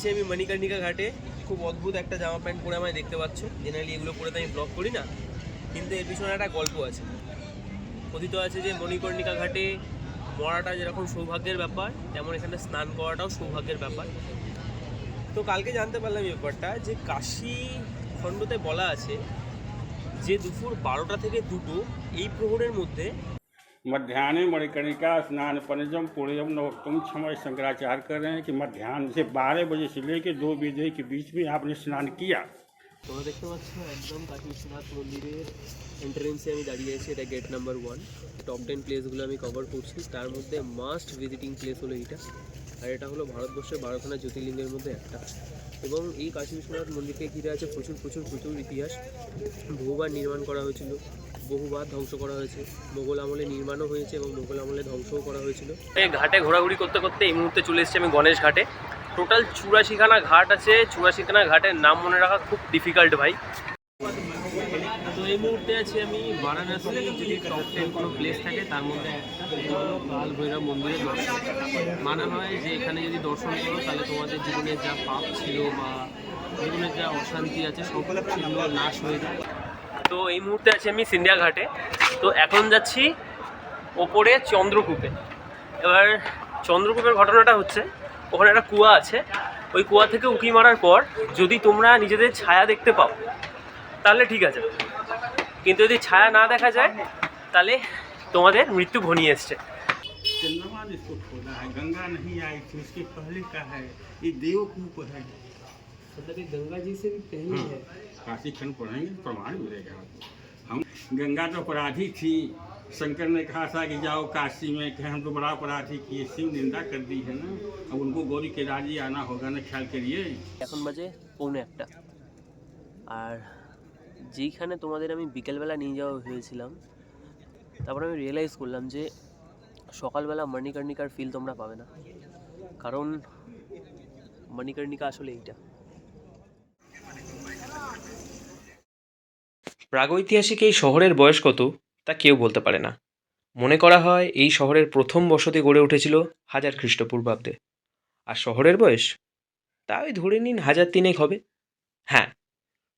আছি আমি মণিকর্ণিকা ঘাটে। খুব অদ্ভুত একটা জামা প্যান্ট পরে আমায় দেখতে পাচ্ছ। জেনারেলি এগুলো পরে তো আমি ব্লগ করি না। কিন্তু এর পিছনে একটা গল্প আছে। কথিত আছে যে মণিকর্ণিকা ঘাটে মরাটা যেরকম সৌভাগ্যের ব্যাপার, তেমন এখানে স্নান করাটাও সৌভাগ্যের ব্যাপার। তো কালকে জানতে পারলাম এই ব্যাপারটা যে কাশী খণ্ডতে বলা আছে যে দুপুর বারোটা থেকে দুটো এই প্রহরের মধ্যে मध्यान्ह मणिकर्णिका स्नान पंचम पूर्णिम नवोत्तम समय शंकराचार्य कर रहे हैं कि मध्यान्ह से बारह बजे से लेकर दो बजे के बीच में आपने स्नान किया তোমরা দেখতে পাচ্ছ একদম কাশী বিশ্বনাথ মন্দিরের এন্ট্রেন্সে আমি দাঁড়িয়ে আছি এটা gate number one top ten প্লেসগুলো আমি কভার করছি তার মধ্যে মাস্ট ভিজিটিং প্লেস হলো এইটা আর এটা হলো ভারতবর্ষের বারোখানা জ্যোতির্লিঙ্গের মধ্যে একটা এবং এই কাশী বিশ্বনাথ মন্দিরকে ঘিরে আছে প্রচুর প্রচুর প্রচুর ইতিহাস বহুবার নির্মাণ করা হয়েছিল বহুবার ধ্বংস করা হয়েছে। মোগল আমলে নির্মাণও হয়েছে এবং মোগল আমলে ধ্বংসও করা হয়েছিল। এই ঘাটে ঘোরাঘুরি করতে করতে এই মুহূর্তে চলে এসেছি আমি গণেশ ঘাটে। টোটাল চুরাশিখানা ঘাট আছে। চুরাশিখানা ঘাটের নাম মনে রাখা খুব ডিফিকাল্ট ভাই। তো এই মুহূর্তে আছি আমি বারাণসী যদি টপ টেন কোনো প্লেস থাকে তার মধ্যে কাল ভৈরব মন্দিরের দর্শন মানা হয় যে এখানে যদি দর্শন করো তাহলে তোমাদের জীবনের যা পাপ ছিল বা জীবনের যা অশান্তি আছে সব সেগুলো নাশ হয়ে যায়। তো এই মুহূর্তে আছি আমি সিন্ধিয়া ঘাটে তো এখন যাচ্ছি ওপরে চন্দ্রকূপে এবার চন্দ্রকূপের ঘটনাটা হচ্ছে ওখানে একটা কুয়া আছে ওই কুয়া থেকে উঁকি মারার পর যদি তোমরা নিজেদের ছায়া দেখতে পাও তাহলে ঠিক আছে কিন্তু যদি ছায়া না দেখা যায় তাহলে তোমাদের মৃত্যু ঘনিয়ে এসছে चंद्रमा जिसको खोदा है गंगा नहीं आई थी उसके पहले का है ये देवकूप है गंगा जी से भी पहले है। काशी खंड पढ़ेंगे तो प्रमाण मिलेगा हम गंगा तो अपराधी थी शंकर ने कहा था कि जाओ काशी में कि हम तो बड़ा अपराधी किए शिव निंदा कर दी है ना अब उनको गौरी के राजी आना होगा ना ख्याल करिए এখন বাজে পৌনে একটা আর যেইখানে তোমাদের আমি বিকেলবেলা নিয়ে যাওয়া হয়েছিলাম তারপর আমি রিয়েলাইজ করলাম যে সকালবেলা মণিকর্ণিকার ফিল তোমরা পাবে না কারণ মণিকর্ণিকা আসলে এইটা প্রাগৈতিহাসিক এই শহরের বয়স কত, তা কেউ বলতে পারে না। মনে করা হয় এই শহরের প্রথম বসতি গড়ে উঠেছিল হাজার খ্রিস্টপূর্বাব্দে। আর শহরের বয়স? তা ওই ধরে নিন হাজার তিনেক হবে। হ্যাঁ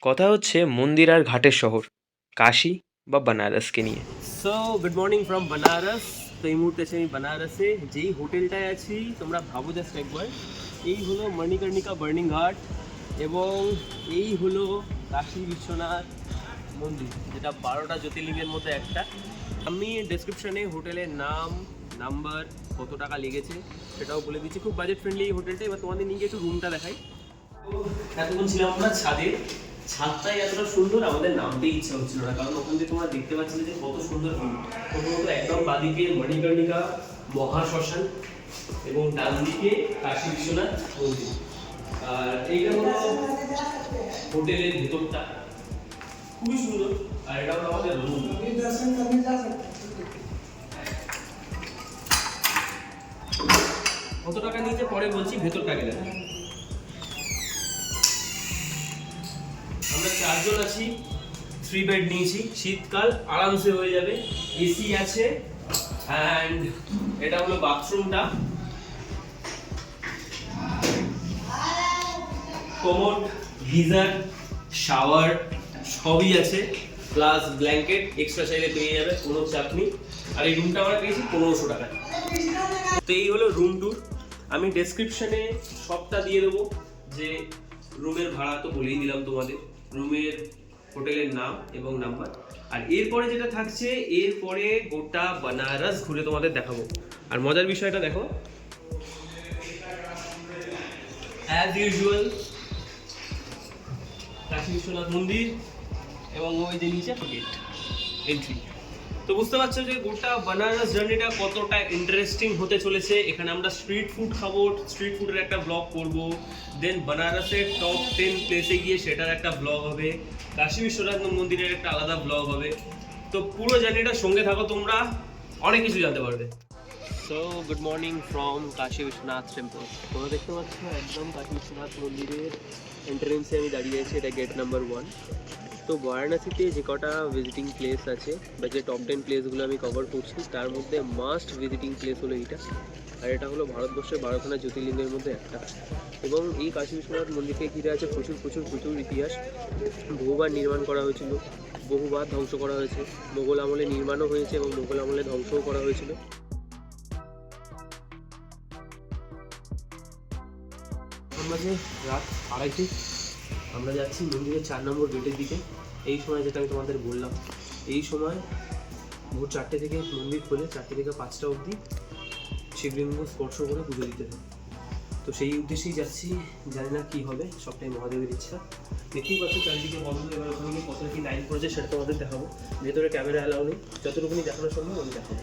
কথা হচ্ছে মন্দির আর ঘাটের শহর, কাশী বা বানারসকে নিয়ে। So good morning from Banaras তো এই মুহূর্তে আছি আমি বানারসে, যেই হোটেলটায় আছি, তোমরা ভাবো জাস্ট একবার। এই হলো মণিকর্ণিকা বার্নিং ঘাট এবং এই হলো কাশী বিশ্বনাথ মন্দির, যেটা বারোটা জ্যোতির্লিঙ্গের মধ্যে একটা। আমি ডেসক্রিপশনে হোটেলের নাম নাম্বার কত টাকা লেগেছে সেটাও বলে দিচ্ছি। খুব বাজেট ফ্রেন্ডলি এই হোটেলটা। এবার তোমাদের নিয়ে একটু রুমটা দেখাই। এতক্ষণ ছিলাম আমরা ছাদে। ছাদটাই এতটা সুন্দর, আমাদের নামতেই ইচ্ছা হচ্ছিল না, কারণ ওখান থেকে তোমরা দেখতে পাচ্ছিলে যে কত সুন্দর ভিউ প্রথমত একদম বাদিকে মণিকর্ণিকা মহাশ্মশান এবং ডান দিকে কাশী বিশ্বনাথ মন্দির। আর এইটা হলো হোটেলের ভেতরটা। খুবই সুন্দর। আর এটা হলো আমাদের রুম কত টাকা নিয়েছে? পরে বলছি ভেতরটা গেলে আমরা চারজন আছি থ্রি বেড নিয়েছি। শীতকাল আরামসে হয়ে যাবে। এসি আছে। অ্যান্ড এটা হলো বাথরুমটা কোমোড গিজার শাওয়ার সবই আছে প্লাস ব্ল্যাঙ্কেট এক্সট্রা চাইলে পেয়ে যাবে, কোনো চাপ নেই। আর এই রুমটা আমরা পেয়েছি পনেরোশো টাকা তো এই হলো রুম ট্যুর আমি ডেসক্রিপশানে সবটা দিয়ে দেবো, যে রুমের ভাড়া তো বলেই দিলাম তোমাদের। রুমের হোটেলের নাম এবং নাম্বার আর এরপরে যেটা থাকছে, এরপরে গোটা বানারস ঘুরে তোমাদের দেখাবো। আর মজার বিষয়টা দেখো। অ্যাজ ইউজুয়াল কাশী বিশ্বনাথ মন্দির। এবং ওই যে নিচে গেট এন্ট্রি তো বুঝতে পারছ যে গোটা বানারস জার্নিটা কতটা ইন্টারেস্টিং হতে চলেছে। এখানে আমরা স্ট্রিট ফুড খাব স্ট্রিট ফুডের একটা ব্লগ করব। দেন বানারসের টপ টেন প্লেসে গিয়ে সেটার একটা ব্লগ হবে। কাশী বিশ্বনাথ মন্দিরের একটা আলাদা ব্লগ হবে। তো পুরো জার্নিটার সঙ্গে থাকো তোমরা, অনেক কিছু জানতে পারবে। So good morning from Kashi Vishwanath temple তোমরা দেখতে পাচ্ছ, একদম কাশী বিশ্বনাথ মন্দিরের এন্ট্রেন্সে আমি দাঁড়িয়ে আছি, এটা গেট নাম্বার ওয়ান তো বারাণসীতে যে কটা ভিজিটিং প্লেস আছে বা যে টপ টেন প্লেসগুলো আমি কভার করছি, তার মধ্যে মাস্ট ভিজিটিং প্লেস হলো এইটা। আর এটা হলো ভারতবর্ষের বারোখানা জ্যোতির্লিঙ্গের মধ্যে একটা। এবং এই কাশী বিশ্বনাথ মন্দিরকে ঘিরে আছে প্রচুর প্রচুর প্রচুর ইতিহাস। বহুবার নির্মাণ করা হয়েছিল, বহুবার ধ্বংস করা হয়েছে। মোগল আমলে নির্মাণও হয়েছে এবং মোগল আমলে ধ্বংসও করা হয়েছিল। আমরা যে রাত আড়াইটে আমরা যাচ্ছি মন্দিরের চার নম্বর গেটের দিকে। এই সময় যেটা আমি তোমাদের বললাম, এই সময় ভোর চারটে থেকে মন্দির খোলে, চারটে থেকে পাঁচটা অবধি শিবলিঙ্গ স্পর্শ করে পুজো দিতে হয়। তো সেই উদ্দেশ্যেই যাচ্ছি, জানি না কী হবে, সবটাই মহাদেবের ইচ্ছা। দেখতেই পাচ্ছ চারিদিকে বন্ধ, এবার ওখানে কতটা কি লাইন করেছে, সেটা তোমাদের দেখাবো। ভেতরে ক্যামেরা অ্যালাউ নেই, যতটুকুনি দেখানো সম্ভব আমি দেখাবো।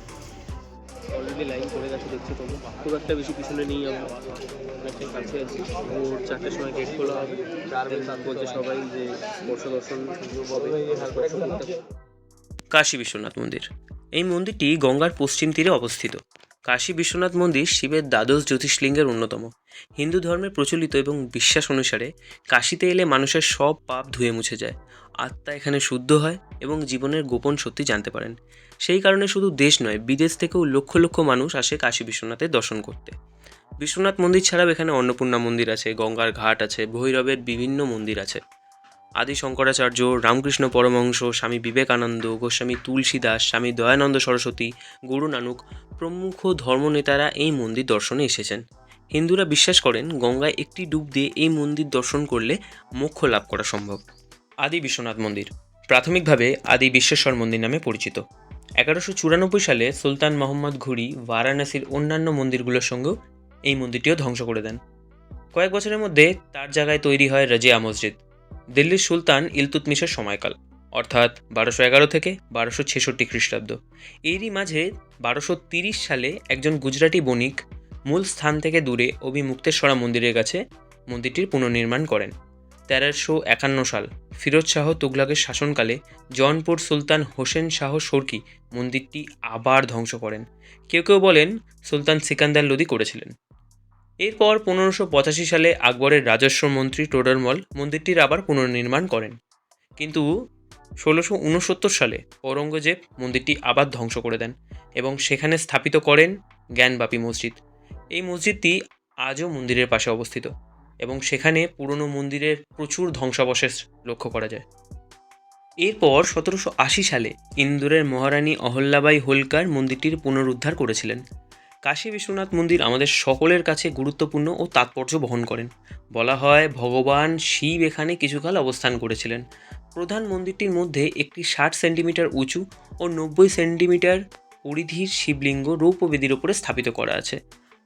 লাইন করে গেছে দেখছি খুব একটা বেশি পিছনে নেই আমরা। অনেকটাই কাছে আছি। ভোর চারটের সময় গেট খোলা হবে। বলছে সবাই যে স্পর্শ দর্শন। কাশী বিশ্বনাথ মন্দির। এই মন্দিরটি গঙ্গার পশ্চিম তীরে অবস্থিত। কাশী বিশ্বনাথ মন্দির শিবের দ্বাদশ জ্যোতিষলিঙ্গের অন্যতম। হিন্দু ধর্মে প্রচলিত এবং বিশ্বাস অনুসারে কাশীতে এলে মানুষের সব পাপ ধুয়ে মুছে যায়। আত্মা এখানে শুদ্ধ হয় এবং জীবনের গোপন সত্যি জানতে পারেন। সেই কারণে শুধু দেশ নয়, বিদেশ থেকেও লক্ষ লক্ষ মানুষ আসে কাশী বিশ্বনাথের দর্শন করতে। বিশ্বনাথ মন্দির ছাড়াও এখানে অন্নপূর্ণা মন্দির আছে, গঙ্গার ঘাট আছে, ভৈরবের বিভিন্ন মন্দির আছে। আদি শঙ্করাচার্য রামকৃষ্ণ পরমহংস, স্বামী বিবেকানন্দ, গোস্বামী তুলসীদাস, স্বামী দয়ানন্দ সরস্বতী, গুরু নানক প্রমুখ ধর্মনেতারা এই মন্দির দর্শনে এসেছেন। হিন্দুরা বিশ্বাস করেন, গঙ্গায় একটি ডুব দিয়ে এই মন্দির দর্শন করলে মোক্ষ লাভ করা সম্ভব। আদি বিশ্বনাথ মন্দির, প্রাথমিকভাবে আদি বিশ্বেশ্বর মন্দির নামে পরিচিত। এগারোশো চুরানব্বই সালে সুলতান মোহাম্মদ ঘুরি বারাণসীর অন্যান্য মন্দিরগুলোর সঙ্গেও এই মন্দিরটিও ধ্বংস করে দেন। কয়েক বছরের মধ্যে তার জায়গায় তৈরি হয় রাজিয়া মসজিদ, দিল্লির সুলতান ইলতুতমিশের সময়কাল, অর্থাৎ বারোশো এগারো থেকে বারোশো ছেষট্টি খ্রিস্টাব্দ। এরই মাঝে বারোশো তিরিশ সালে একজন গুজরাটি বণিক মূল স্থান থেকে দূরে অভিমুক্তেশ্বরা মন্দিরের কাছে মন্দিরটির পুনর্নির্মাণ করেন। তেরোশো একান্ন সাল। ফিরোজ শাহ তুগলাকের শাসনকালে জনপুর সুলতান হোসেন শাহ সরকি মন্দিরটি আবার ধ্বংস করেন। কেউ কেউ বলেন সুলতান সিকান্দার লোদি করেছিলেন। এরপর পনেরোশো পঁচাশি সালে আকবরের রাজস্ব মন্ত্রী টোডরমল মন্দিরটির আবার পুনর্নির্মাণ করেন। কিন্তু ষোলোশো উনসত্তর সালে ঔরঙ্গজেব মন্দিরটি আবার ধ্বংস করে দেন এবং সেখানে স্থাপিত করেন জ্ঞানবাপী মসজিদ। এই মসজিদটি আজও মন্দিরের পাশে অবস্থিত। এবং সেখানে পুরনো মন্দিরের প্রচুর ধ্বংসাবশেষ লক্ষ্য করা যায়। এরপর সতেরোশো আশি সালে ইন্দোরের মহারানী অহল্যাবাই হোলকার মন্দিরটির পুনরুদ্ধার করেছিলেন। কাশী বিশ্বনাথ মন্দির আমাদের সকলের কাছে গুরুত্বপূর্ণ ও তাৎপর্য বহন করেন। বলা হয়, ভগবান শিব এখানে কিছুকাল অবস্থান করেছিলেন। প্রধান মন্দিরটির মধ্যে একটি ষাট সেন্টিমিটার উঁচু ও নব্বই সেন্টিমিটার পরিধির শিবলিঙ্গ রৌপ্য বেদির ওপরে স্থাপিত করা আছে।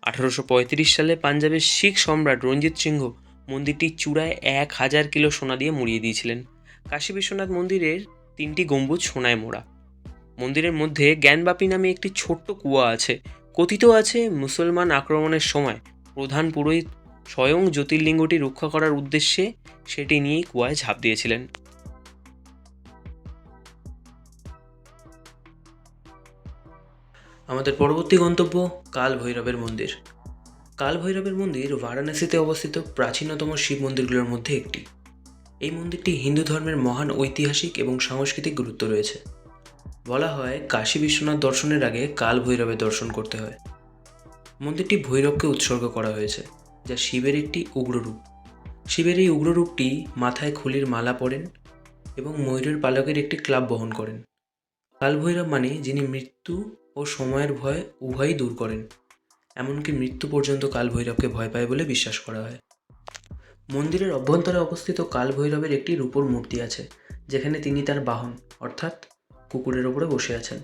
আঠারোশো পঁয়ত্রিশ সালে পাঞ্জাবের শিখ সম্রাট রঞ্জিত সিংহ মন্দিরটির চূড়ায় এক হাজার কিলো সোনা দিয়ে মুড়িয়ে দিয়েছিলেন। কাশী বিশ্বনাথ মন্দিরের তিনটি গম্বুজ সোনায় মোড়া। মন্দিরের মধ্যে জ্ঞানবাপী নামে একটি ছোট্ট কুয়া আছে। কথিত আছে, মুসলমান আক্রমণের সময় প্রধান পুরোহিত স্বয়ং জ্যোতির্লিঙ্গটি রক্ষা করার উদ্দেশ্যে সেটি নিয়েই কুয়ায় ঝাঁপ দিয়েছিলেন। আমাদের পরবর্তী গন্তব্য কাল ভৈরবের মন্দির। কাল ভৈরবের মন্দির বারাণসীতে অবস্থিত প্রাচীনতম শিব মন্দিরগুলোর মধ্যে একটি। এই মন্দিরটি হিন্দু ধর্মের মহান ঐতিহাসিক এবং সাংস্কৃতিক গুরুত্ব রয়েছে। বলা হয় কাশী বিশ্বনাথ দর্শনের আগে কাল ভৈরবের দর্শন করতে হয়। মন্দিরটি ভৈরবকে উৎসর্গ করা হয়েছে, যা শিবের একটি উগ্ররূপ শিবের এই উগ্ররূপটি মাথায় খুলির মালা পরেন এবং ময়ূরের পালকের একটি ক্লাব বহন করেন। কালভৈরব মানে যিনি মৃত্যু ও সময়ের ভয় উভয়ই দূর করেন, এমনকি মৃত্যু পর্যন্ত কালভৈরবকে ভয় পায় বলে বিশ্বাস করা হয়। মন্দিরের অভ্যন্তরে অবস্থিত কালভৈরবের একটি রূপোর মূর্তি আছে, যেখানে তিনি তার বাহন, অর্থাৎ কুকুরের ওপরে বসে আছেন,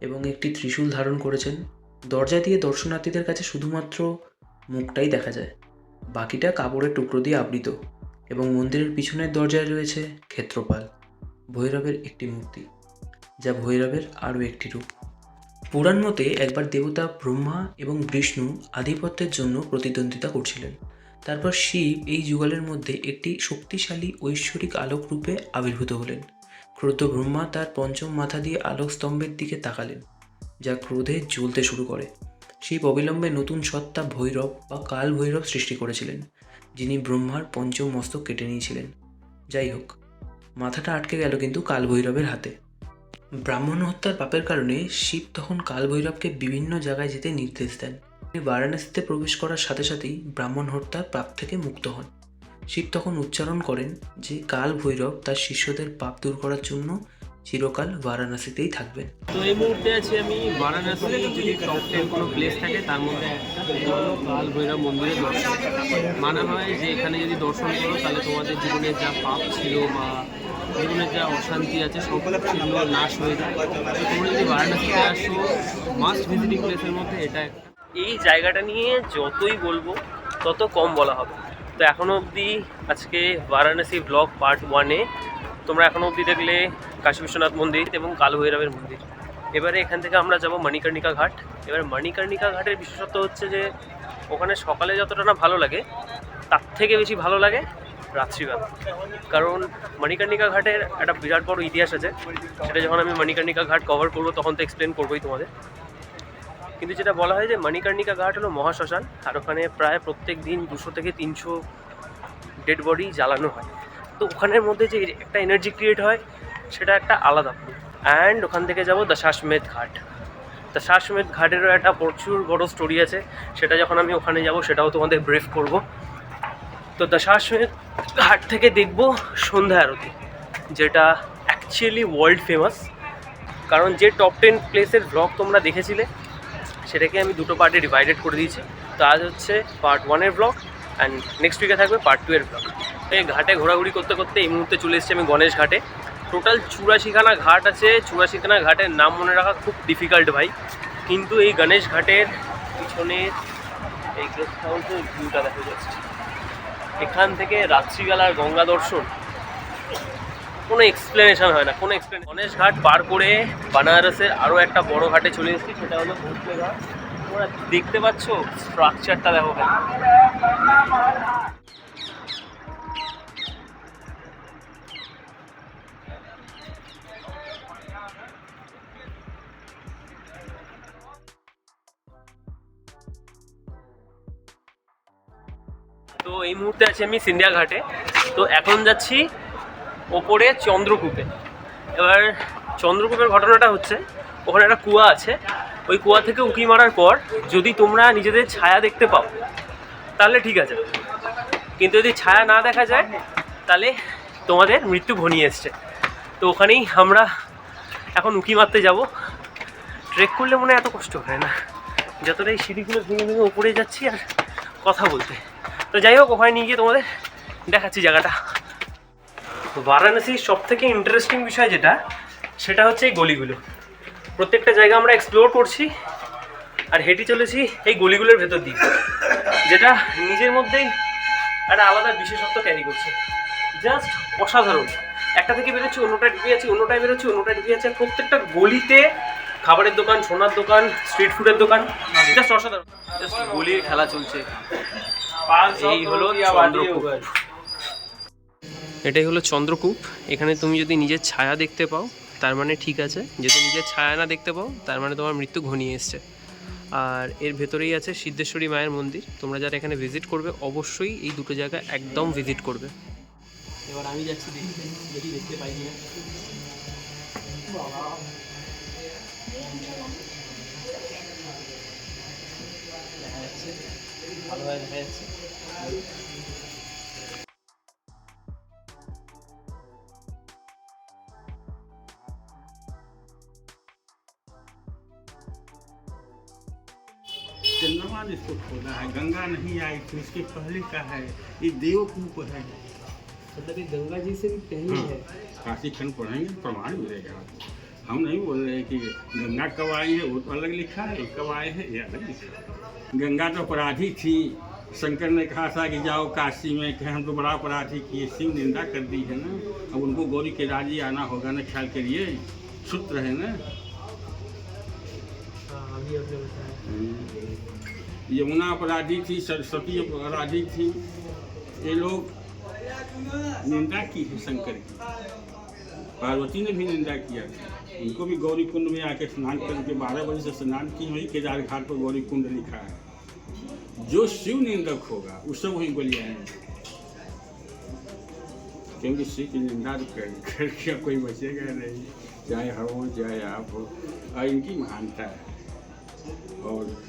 এবং একটি ত্রিশূল ধারণ করেছেন। দরজা দিয়ে দর্শনার্থীদের কাছে শুধুমাত্র মুখটাই দেখা যায়, বাকিটা কাপড়ের টুকরো দিয়ে আবৃত, এবং মন্দিরের পিছনের দরজায় রয়েছে ক্ষেত্রপাল, ভৈরবের একটি মূর্তি, যা ভৈরবের আরও একটি রূপ। পুরাণ মতে একবার দেবতা ব্রহ্মা এবং বিষ্ণু আধিপত্যের জন্য প্রতিদ্বন্দ্বিতা করছিলেন। তারপর শিব এই যুগলের মধ্যে একটি শক্তিশালী ঐশ্বরিক আলোক রূপে আবির্ভূত হলেন। ক্রোধ ব্রহ্মা তার পঞ্চম মাথা দিয়ে আলোক স্তম্ভের দিকে তাকালেন, যা ক্রোধে জ্বলতে শুরু করে। শিব অবিলম্বে নতুন সত্তা ভৈরব বা কাল ভৈরব সৃষ্টি করেছিলেন, যিনি ব্রহ্মার পঞ্চম মস্তক কেটে নিয়েছিলেন। যাই হোক, মাথাটা আটকে গেল কিন্তু কাল ভৈরবের হাতে। ব্রাহ্মণ হত্যার পাপের কারণে শিব তখন কালভৈরবকে বিভিন্ন জায়গায় যেতে নির্দেশ দেন। তিনি বারাণসীতে প্রবেশ করার সাথে সাথেই ব্রাহ্মণ হত্যার পাপ থেকে মুক্ত হন। শিব তখন উচ্চারণ করেন যে কাল ভৈরব তার শিষ্যদের পাপ দূর করার জন্য চিরকাল বারাণসীতেই থাকবেন। তো এই মুহূর্তে আছি আমি বারাণসী, যদি টপ টেন কোনো প্লেস থাকে, তার মধ্যে কাল ভৈরব মন্দিরের দর্শন। মানা হয় যে, এখানে যদি দর্শন করো, তাহলে তোমাদের জীবনে যা পাপ ছিল বা জীবনের যা অশান্তি আছে, সব সেগুলো নাশ হয়ে যায়। তোমরা যদি বারাণসীতে আসো মাস্ট ভিজিটিং প্লেসের মধ্যে এটা এই জায়গাটা নিয়ে যতই বলব, তত কম বলা হবে। তো এখনও অবধি আজকে বারাণসী ব্লগ পার্ট ওয়ানে তোমরা এখনও অবধি দেখলে কাশী বিশ্বনাথ মন্দির এবং কালভৈরবের মন্দির। এবারে এখান থেকে আমরা যাব মণিকর্ণিকা ঘাট। এবার মণিকর্ণিকা ঘাটের বিশেষত্ব হচ্ছে যে, ওখানে সকালে যতটা না ভালো লাগে, তার থেকে বেশি ভালো লাগে রাত্রিবেলা। কারণ মণিকর্ণিকা ঘাটের একটা বিরাট বড় ইতিহাস আছে। সেটা যখন আমি মণিকর্ণিকা ঘাট কভার করব, তখন তো এক্সপ্লেন করবোই তোমাদের। কিন্তু যেটা বলা হয় যে মণিকর্ণিকা ঘাট হলো মহাশ্মশান, আর ওখানে প্রায় প্রত্যেক দিন দুশো থেকে তিনশো ডেড বডি জ্বালানো হয়। তো ওখানের মধ্যে যে একটা এনার্জি ক্রিয়েট হয়, সেটা একটা আলাদা। অ্যান্ড ওখান থেকে যাব দশাশ্বমেধ ঘাট। দশাশ্বমেধ ঘাটেরও একটা প্রচুর বড় স্টোরি আছে। সেটা যখন আমি ওখানে যাব, সেটাও তোমাদের ব্রিফ করব। তো দশাশ্বমেধ ঘাট থেকে দেখব সন্ধ্যা আরতি, যেটা অ্যাকচুয়ালি ওয়ার্ল্ড ফেমাস কারণ যে টপ টেন প্লেসের ব্লগ তোমরা দেখেছিলে, সেটাকে আমি দুটো পার্টে ডিভাইডেড করে দিয়েছি। তো আজ হচ্ছে পার্ট ওয়ানের ব্লগ অ্যান্ড নেক্সট উইকে থাকবে পার্ট টু এর ব্লগ এই ঘাটে ঘোরাঘুরি করতে করতে এই মুহূর্তে চলে এসেছি আমি গণেশ ঘাটে। টোটাল চুরাশিখানা ঘাট আছে, চুরাশিখানা ঘাটের নাম মনে রাখা খুব ডিফিকাল্ট ভাই। কিন্তু এই গণেশ ঘাটের পিছনে এই গেস্ট হাউসের ভিউটা দেখা যাচ্ছে। এখান থেকে রাত্রিবেলার গঙ্গা দর্শন, কোনো এক্সপ্লেনেশন হয় না, কোনো এক্সপ্লেন গণেশ ঘাট পার করে বানারসের আরও একটা বড় ঘাটে চলে এসেছি, সেটা হলো ঘাট। তোমরা দেখতে পাচ্ছ স্ট্রাকচারটা দেখো এই মুহূর্তে আছি আমি সিন্ধিয়া ঘাটে। তো এখন যাচ্ছি ওপরে চন্দ্রকূপে। এবার চন্দ্রকূপের ঘটনাটা হচ্ছে, ওখানে একটা কুয়া আছে। ওই কুয়া থেকে উঁকি মারার পর যদি তোমরা নিজেদের ছায়া দেখতে পাও, তাহলে ঠিক আছে। কিন্তু যদি ছায়া না দেখা যায়, তাহলে তোমাদের মৃত্যু ঘনিয়ে এসছে। তো ওখানেই আমরা এখন উঁকি মারতে যাব। ট্রেক করলে মনে হয় এত কষ্ট হয় না। যতটাই সিঁড়িগুলো ভেঙে ভেঙে উপরে যাচ্ছি আর কথা বলতে। তো যাই হোক, ওখানে নিয়ে গিয়ে তোমাদের দেখাচ্ছি জায়গাটা। বারাণসীর সব থেকে ইন্টারেস্টিং বিষয় যেটা, সেটা হচ্ছে এই গলিগুলো। প্রত্যেকটা জায়গা আমরা এক্সপ্লোর করছি আর হেঁটে চলেছি এই গলিগুলোর ভেতর দিয়ে, যেটা নিজের মধ্যেই একটা আলাদা বিশেষত্ব ক্যারি করছে। জাস্ট অসাধারণ। একটা থেকে বেরোচ্ছি অন্যটায় ঢুকে যাচ্ছি, অন্যটায় বেরোচ্ছি, অন্যটায় ঢুকে আর প্রত্যেকটা গলিতে খাবারের দোকান, সোনার দোকান স্ট্রিট ফুডের দোকান জাস্ট অসাধারণ। জাস্ট গলির খেলা চলছে। এই হলো চন্দ্রকূপ। এটাই হলো চন্দ্রকূপ। এখানে তুমি যদি নিজের ছায়া দেখতে পাও তার মানে ঠিক আছে। যদি নিজের ছায়া না দেখতে পাও তার মানে তোমার মৃত্যু ঘনিয়ে এসছে। আর এর ভেতরেই আছে সিদ্ধেশ্বরী মায়ের মন্দির। তোমরা যারা এখানে ভিজিট করবে অবশ্যই এই দুটো জায়গা একদম ভিজিট করবে। এবার আমি যাচ্ছি দেখতে দেখি দেখতে পাই কিনা। ভালোভাবে দেখা যাচ্ছে चंद्रमा ने इसको खोदा है गंगा नहीं आई थी उसके पहले का है ये देवकूप है मतलब ये गंगा जी से भी पहले है काशी खंड पढ़ेंगे प्रमाण मिलेगा हम नहीं बोल रहे कि गंगा कब आई है वो तो अलग लिखा है कब आए हैं ये अलग लिखा है गंगा तो अपराधी थी। शंकर ने कहा था कि जाओ काशी में कि हम तो बड़ा अपराधी किए शिव निंदा कर दी है ना। अब उनको गौरी के राज़ी आना होगा ना ख्याल करिए सूत्र है ना। हाँ बताया। यमुना अपराधी थी सरस्वती अपराधी थी। ये लोग निंदा की है शंकर की। पार्वती ने भी निंदा किया था। उनको भी गौरी कुंड में आके स्नान करके बारह बजे से स्नान की वही केदार घाट पर गौरी कुंड लिखा है। जो शिव निंदक होगा, उस वहीं गलियाएँगे क्योंकि शिव की निंदा तो कर, करके कोई बचेगा नहीं। चाहे हो, चाहे आप हो और इनकी महानता है। और,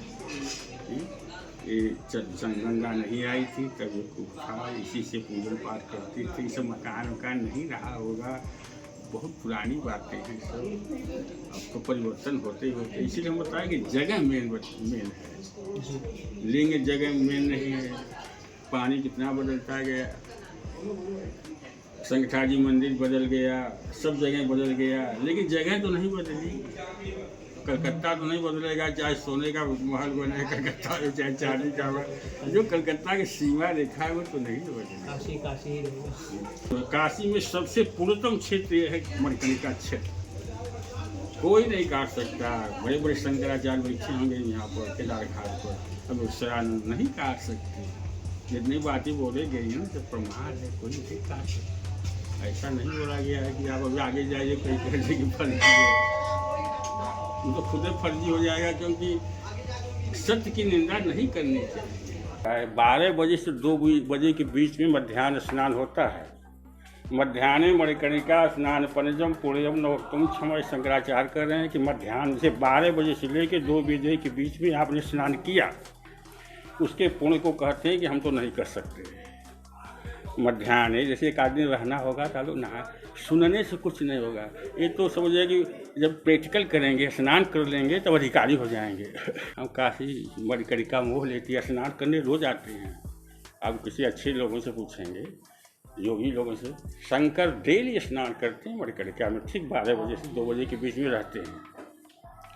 ये गंगा नहीं आई थी, तब ये था इसी से पूजन पाठ करती थी। सब मकान वकान नहीं रहा होगा। बहुत पुरानी बातें हैं सब अब तो परिवर्तन होते ही होते इसीलिए हम बताएँ कि जगह मेन मेन है। लिंग जगह मेन नहीं है। पानी कितना बदलता गया। संगठा जी मंदिर बदल गया। सब जगह बदल गया। लेकिन जगह तो नहीं बदली। कलकत्ता तो नहीं बदलेगा चाहे सोने का महल बने कलकत्ता में चाहे चांदी का बने जो कलकत्ता की सीमा रेखा है वो तो नहीं बदलेगी। काशी काशी ही रहेगा। तो काशी में सबसे पूर्वतम क्षेत्र ये है मणिकर्णिका क्षेत्र। कोई नहीं काट सकता। बड़े बड़े शंकराचार्य बैठे होंगे यहाँ पर केदार घाट पर। अब शरानंद नहीं काट सकते। जितनी बातें बोले गई हैं तो प्रमाण है कोई नहीं काट सकता। ऐसा नहीं बोला गया है कि आप अभी आगे जाइए कहीं कह है तो खुद फर्जी हो जाएगा क्योंकि सत्य की निंदा नहीं करनी चाहिए। बारह बजे से दो बजे के बीच में मध्यान्ह स्नान होता है। मध्यान्ह मणिकर्णिका स्नान पंचम, पूर्णम, नवोत्तम क्षमा शंकराचार्य कर रहे हैं कि मध्यान्ह से बारह बजे से लेकर दो बजे के बीच में आपने स्नान किया। उसके पुण्य को कहते हैं कि हम तो नहीं कर सकते। मध्याह्न है जैसे एक आदमी रहना होगा लोग नहा सुनने से कुछ नहीं होगा। ये तो समझिए कि जब प्रैक्टिकल करेंगे स्नान कर लेंगे तब अधिकारी हो जाएंगे हम काफ़ी मणिकर्णिका मोह लेती है स्नान करने रोज आते हैं अब किसी अच्छे लोगों से पूछेंगे योगी लोगों से शंकर डेली स्नान करते हैं मणिकर्णिका में ठीक बारह बजे से दो बजे के बीच में रहते हैं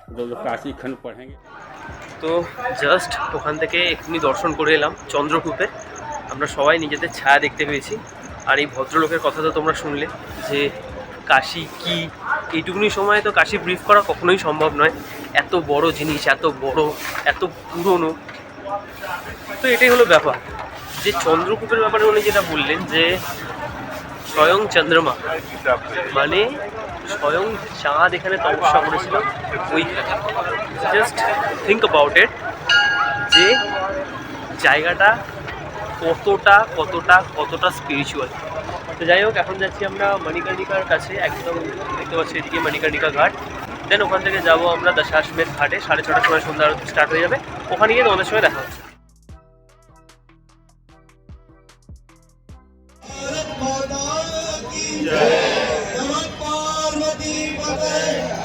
तो लोग काशी खंड पढ़ेंगे তো জাস্ট ওখান থেকে এক্ষুনি দর্শন করে এলাম চন্দ্রকূপের আমরা সবাই নিজেদের ছায়া দেখতে পেয়েছি আর এই ভদ্রলোকের কথা তো তোমরা শুনলে যে কাশি কি? এইটুকুনি সময়ে তো কাশি ব্রিফ করা কখনোই সম্ভব নয়। এত বড় জিনিস, এত বড়, এত পুরনো। তো এটাই হলো ব্যাপার। যে চন্দ্রকূপের ব্যাপারে উনি যেটা বললেন যে, স্বয়ং চন্দ্রমা মানে স্বয়ং চাঁদ এখানে তপস্যা করেছিল ওই জাস্ট থিঙ্ক অ্যাবাউট ইট যে জায়গাটা কতটা কতটা কতটা স্পিরিচুয়াল তো যাই হোক এখন যাচ্ছি আমরা মণিকর্ণিকার কাছে একদম দেখতে পাচ্ছি এদিকে মণিকর্ণিকা ঘাট। দেন ওখান থেকে যাব আমরা দশাশ্বের ঘাটে সাড়ে ছটার সময় সন্ধ্যা আরতি স্টার্ট হয়ে যাবে। ওখানে গিয়ে তোমাদের সঙ্গে দেখা হচ্ছে।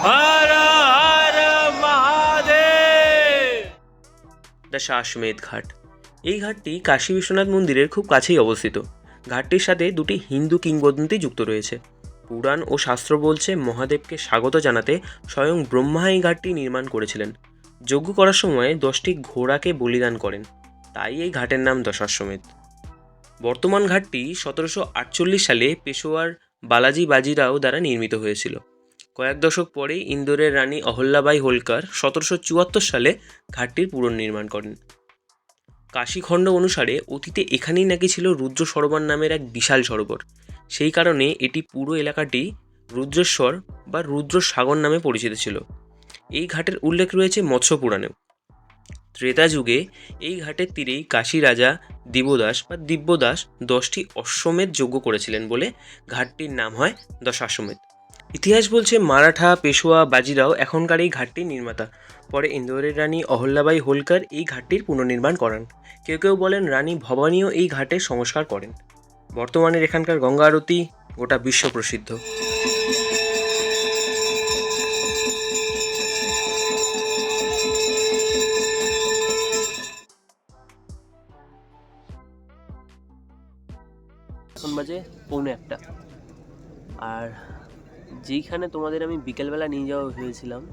হর হর দশাশ্বমেধ ঘাট। এই ঘাটটি কাশী বিশ্বনাথ মন্দিরের খুব কাছেই অবস্থিত। ঘাটটির সাথে দুটি হিন্দু কিংবদন্তি যুক্ত রয়েছে। পুরাণ ও শাস্ত্র বলছে মহাদেবকে স্বাগত জানাতে স্বয়ং ব্রহ্মা এই ঘাটটি নির্মাণ করেছিলেন। যজ্ঞ করার সময় দশটি ঘোড়াকে বলিদান করেন। তাই এই ঘাটের নাম দশাশ্বমেধ। বর্তমান ঘাটটি সতেরোশো আটচল্লিশ সালে পেশোয়ার বালাজি বাজিরাও দ্বারা নির্মিত হয়েছিল। কয়েক দশক পরেই ইন্দোরের রানী অহল্যাবাই হোলকার সতেরোশো চুয়াত্তর সালে ঘাটটির পুনর্নির্মাণ করেন। কাশীখণ্ড অনুসারে অতীতে এখানেই নাকি ছিল রুদ্র সরোবর নামের এক বিশাল সরোবর। সেই কারণে এটি পুরো এলাকাটি রুদ্রেশ্বর বা রুদ্র সাগর নামে পরিচিত ছিল। এই ঘাটের উল্লেখ রয়েছে মৎস্য পুরাণেও। ত্রেতা যুগে এই ঘাটের তীরেই কাশী রাজা দিবদাস বা দিব্যদাস দশটি অশ্বমেধ যজ্ঞ করেছিলেন বলে ঘাটটির নাম হয় দশাশ্বমেধ। ইতিহাস বলছে মারাঠা, পেশোয়া, বাজিরাও এখনকার এই ঘাটটির নির্মাতা। পরে ইন্দোরের রানী অহল্যাবাই হোলকার এই ঘাটটির পুনর্নির্মাণ করান। কেউ কেউ বলেন রানী ভবানীও এই ঘাটের সংস্কার করেন। বর্তমানে এখানকার গঙ্গা আরতি গোটা বিশ্ব প্রসিদ্ধ। এখন বাজে পৌনে একটা। আর যেইখানে তোমাদের আমি বিকেলবেলা নিয়ে যাওয়া ভেবেছিলাম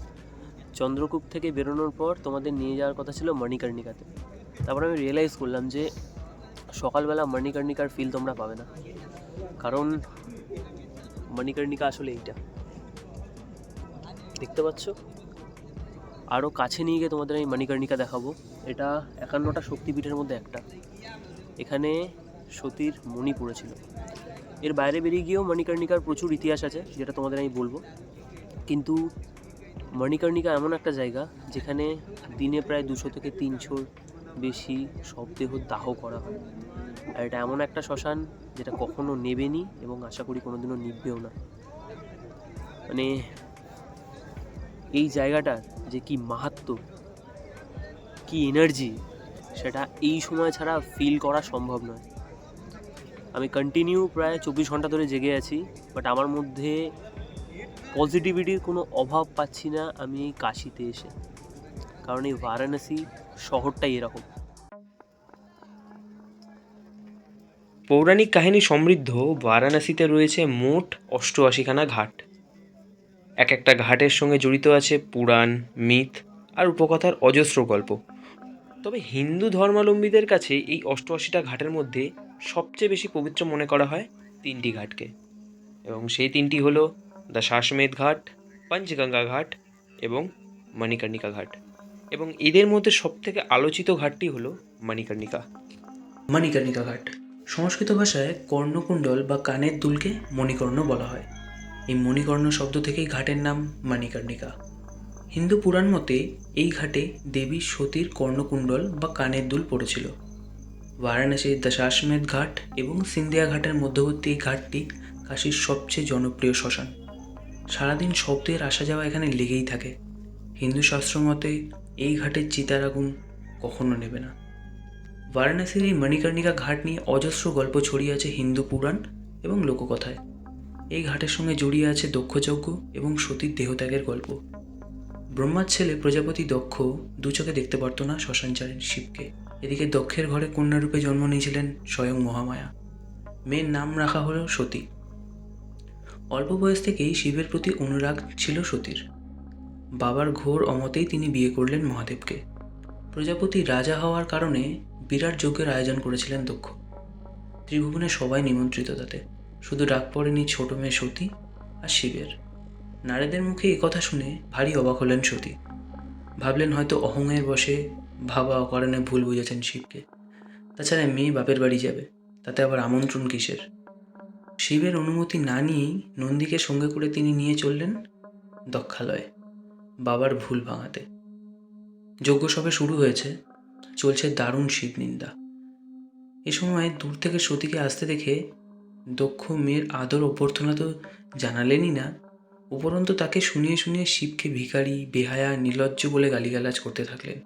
চন্দ্রকূপ থেকে বেরোনোর পর তোমাদের নিয়ে যাওয়ার কথা ছিল মণিকর্ণিকাতে। তারপর আমি রিয়েলাইজ করলাম যে সকালবেলা মণিকর্ণিকার ফিল তোমরা পাবে না। কারণ মণিকর্ণিকা আসলে এইটা। দেখতে পাচ্ছ? আরও কাছে নিয়ে গিয়ে তোমাদের আমি মণিকর্ণিকা দেখাবো। এটা একান্নটা শক্তিপীঠের মধ্যে একটা। এখানে সতীর মণি পড়েছিল। এর বাইরে বেরিয়ে গিয়েও মণিকর্ণিকার প্রচুর ইতিহাস আছে, যেটা তোমাদের আমি বলব। কিন্তু মণিকর্ণিকা এমন একটা জায়গা যেখানে দিনে প্রায় দুশো থেকে তিনশোর বেশি শবদেহ দাহ করা হয়। আর এটা এমন একটা শ্মশান যেটা কখনো নেবেনি এবং আশা করি কোনোদিনও নিববেও না। মানে এই জায়গাটার যে কি মাহাত্ম, কি এনার্জি সেটা এই সময় ছাড়া ফিল করা সম্ভব নয়। আমি কন্টিনিউ প্রায় চব্বিশ ঘণ্টা ধরে জেগে আছি বাট আমার মধ্যে পজিটিভিটির কোনো অভাব পাচ্ছি না আমি এই কাশিতে এসে। কারণ এই বারাণসী শহরটাই এরকম। পৌরাণিক কাহিনী সমৃদ্ধ, বারাণসীতে রয়েছে মোট অষ্টআশিখানা ঘাট। এক একটা ঘাটের সঙ্গে জড়িত আছে পুরাণ, মিথ আর উপকথার অজস্র গল্প। তবে হিন্দু ধর্মাবলম্বীদের কাছে এই অষ্টআশিটা ঘাটের মধ্যে সবচেয়ে বেশি পবিত্র মনে করা হয় তিনটি ঘাটকে। এবং সেই তিনটি হলো দ্য শ্বাসমেধ ঘাট, পঞ্চগঙ্গা ঘাট এবং মণিকর্ণিকা ঘাট। এবং এদের মধ্যে সবথেকে আলোচিত ঘাটটি হলো মণিকর্ণিকা। মণিকর্ণিকা ঘাট। সংস্কৃত ভাষায় কর্ণকুণ্ডল বা কানের দুলকে মণিকর্ণ বলা হয়। এই মণিকর্ণ শব্দ থেকেই ঘাটের নাম মণিকর্ণিকা। হিন্দু পুরাণ মতে এই ঘাটে দেবী সতীর কর্ণকুণ্ডল বা কানের দুল পড়েছিল। বারাণসীর দশাশ্বমেধ ঘাট এবং সিন্ধিয়া ঘাটের মধ্যবর্তী ঘাটটি কাশীর সবচেয়ে জনপ্রিয় শ্মশান। সারাদিন শব্দের আসা যাওয়া এখানে লেগেই থাকে। হিন্দু শাস্ত্র মতে, এই ঘাটের চিতার আগুন কখনো নেবে না। বারাণসীর এই মণিকর্ণিকা ঘাট নিয়ে অজস্র গল্প ছড়িয়ে আছে হিন্দু পুরাণ এবং লোককথায়। এই ঘাটের সঙ্গে জড়িয়ে আছে দক্ষযজ্ঞ এবং সতীর দেহত্যাগের গল্প। ব্রহ্মার ছেলে প্রজাপতি দক্ষ দু চোখে দেখতে পারতো না শ্মশানচারী শিবকে। এদিকে দক্ষের ঘরে কন্যারূপে জন্ম নিয়েছিলেন স্বয়ং মহামায়া। মেয়ের নাম রাখা হলো সতী। অল্প বয়স থেকেই শিবের প্রতি অনুরাগ ছিল সতীর। বাবার ঘোর অমতেই তিনি বিয়ে করলেন মহাদেবকে। প্রজাপতি রাজা হওয়ার কারণে বিরাট যজ্ঞের আয়োজন করেছিলেন দক্ষ। ত্রিভুবনে সবাই নিমন্ত্রিত তাতে। শুধু ডাক পড়েনি ছোট মেয়ে সতী আর শিবের। নারীদের মুখে কথা শুনে ভারী অবাক হলেন সতী। ভাবলেন হয়তো অহংয়ের বসে ভাবা অকারণে ভুল বুঝেছেন শিবকে। তাছাড়া মেয়ে বাপের বাড়ি যাবে, তাতে আবার আমন্ত্রণ কিসের? শিবের অনুমতি না নিয়েই নন্দীকে সঙ্গে করে তিনি নিয়ে চললেন দক্ষালয়ে, বাবার ভুল ভাঙাতে। যজ্ঞ সবে শুরু হয়েছে, চলছে দারুণ শিব নিন্দা। এ সময় দূর থেকে সতীকে আসতে দেখে দক্ষ মেয়ের আদর অভ্যর্থনা তো জানালেনই না, উপরন্তু তাকে শুনিয়ে শুনিয়ে শিবকে ভিখারি, বেহায়া, নির্লজ্জ বলে গালিগালাজ করতে থাকলেন।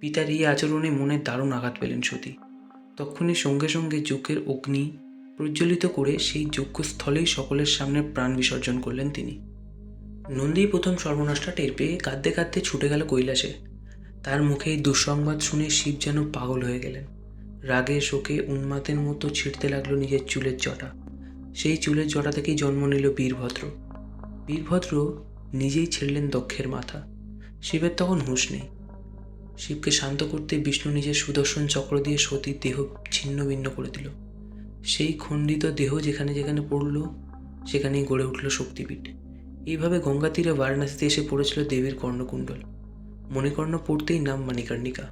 পিতার এই আচরণে মনে দারুণ আঘাত পেলেন সতী। তখনই সঙ্গে সঙ্গে যজ্ঞের অগ্নি প্রজ্বলিত করে সেই যজ্ঞস্থলেই সকলের সামনে প্রাণ বিসর্জন করলেন তিনি। নন্দী প্রথম সর্বনাশটা টের পেয়ে কাঁদতে কাঁদতে ছুটে গেল কৈলাসে। তার মুখে এই দুঃসংবাদ শুনে শিব যেন পাগল হয়ে গেলেন। রাগে শোকে উন্মাতের মতো ছিঁড়তে লাগল নিজের চুলের জটা। সেই চুলের জটা থেকেই জন্ম নিল বীরভদ্র। বীরভদ্র নিজেই ছিঁড়লেন দক্ষের মাথা। শিবের তখন হুঁশ নেই। শিবকে শান্ত করতে বিষ্ণু নিজের সুদর্শন চক্র দিয়ে সতীর দেহ ছিন্ন ভিন্ন করে দিল। সেই খণ্ডিত দেহ যেখানে যেখানে পড়ল, সেখানেই গড়ে উঠল শক্তিপীঠ। এইভাবে গঙ্গা তীরে বারাণসীতে এসে পড়েছিল দেবীর কর্ণকুণ্ডল। মণিকর্ণ পড়তেই নাম মণিকর্ণিকা।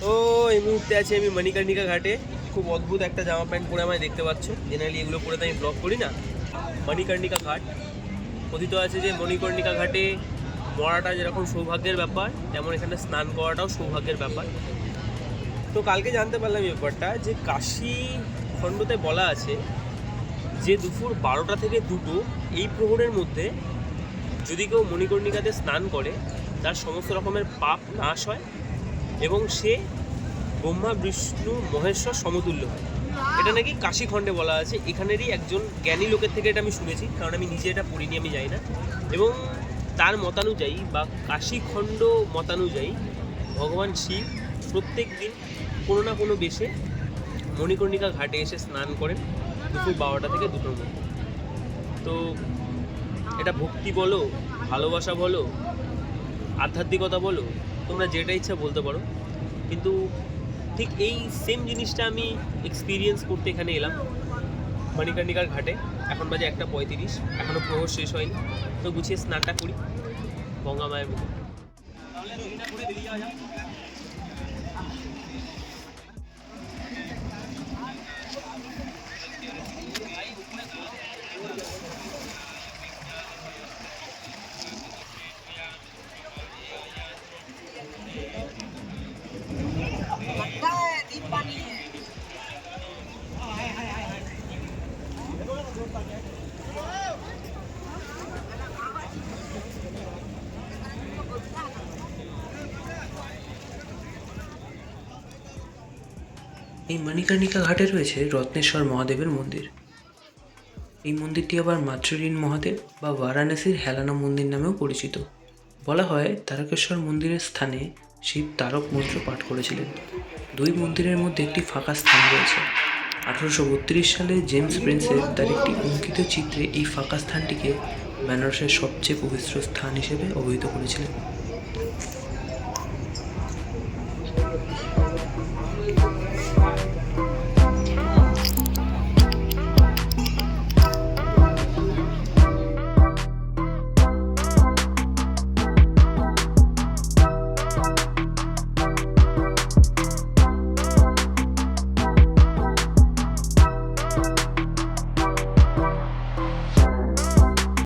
তো এই মুহূর্তে আছি আমি মণিকর্ণিকা ঘাটে। খুব অদ্ভুত একটা জামা প্যান্ট পরে আমায় দেখতে পাচ্ছ। জেনারেলি এগুলো পরে তো আমি ব্লগ করি না। মণিকর্ণিকা ঘাট। কথিত আছে যে মণিকর্ণিকা ঘাটে মরাটা যেরকম সৌভাগ্যের ব্যাপার, তেমন এখানে স্নান করাটাও সৌভাগ্যের ব্যাপার। তো কালকে জানতে পারলাম এই ব্যাপারটা যে কাশী খণ্ডতে বলা আছে যে দুপুর বারোটা থেকে দুটো এই প্রহরের মধ্যে যদি কেউ মণিকর্ণিকাতে স্নান করে, তার সমস্ত রকমের পাপ নাশ হয় এবং সে ব্রহ্মা, বিষ্ণু, মহেশ্বর সমতুল্য হয়। এটা নাকি কাশীখণ্ডে বলা আছে। এখানেরই একজন জ্ঞানী লোকের থেকে এটা আমি শুনেছি, কারণ আমি নিজে এটা পড়িনি, আমি যাই না। এবং তার মতানুযায়ী বা কাশীখণ্ড মতানুযায়ী ভগবান শিব প্রত্যেক দিন কোনো না কোনো বেশে মণিকর্ণিকা ঘাটে এসে স্নান করেন দুপুর বারোটা থেকে দুটোর মধ্যে। তো এটা ভক্তি বলো, ভালোবাসা বলো, আধ্যাত্মিকতা বলো, তোমরা যেটা ইচ্ছা বলতে পারো। কিন্তু ঠিক এই সেম জিনিসটা আমি এক্সপিরিয়েন্স করতে এখানে এলাম মণিকর্ণিকার ঘাটে। এখন বাজে একটা পঁয়ত্রিশ এখনও প্রহর শেষ হয়নি। তো গুছিয়ে স্নানটা করি। গঙ্গা মায়ের মুখে মণিকর্ণিকা ঘাটে রয়েছে রত্নেশ্বর মহাদেবের মন্দির। এই মন্দিরটি আবার মাতৃঋণ মহাদেব বা বারাণসীর হেলানা মন্দির নামেও পরিচিত। বলা হয় তারকেশ্বর মন্দিরের স্থানে শিব তারক মন্ত্র পাঠ করেছিলেন। দুই মন্দিরের মধ্যে একটি ফাঁকা স্থান রয়েছে। আঠারোশো বত্রিশ সালে জেমস প্রিন্সেপ তার একটি অঙ্কিত চিত্রে এই ফাঁকা স্থানটিকে বেনারসের সবচেয়ে পবিত্র স্থান হিসেবে অভিহিত করেছিলেন।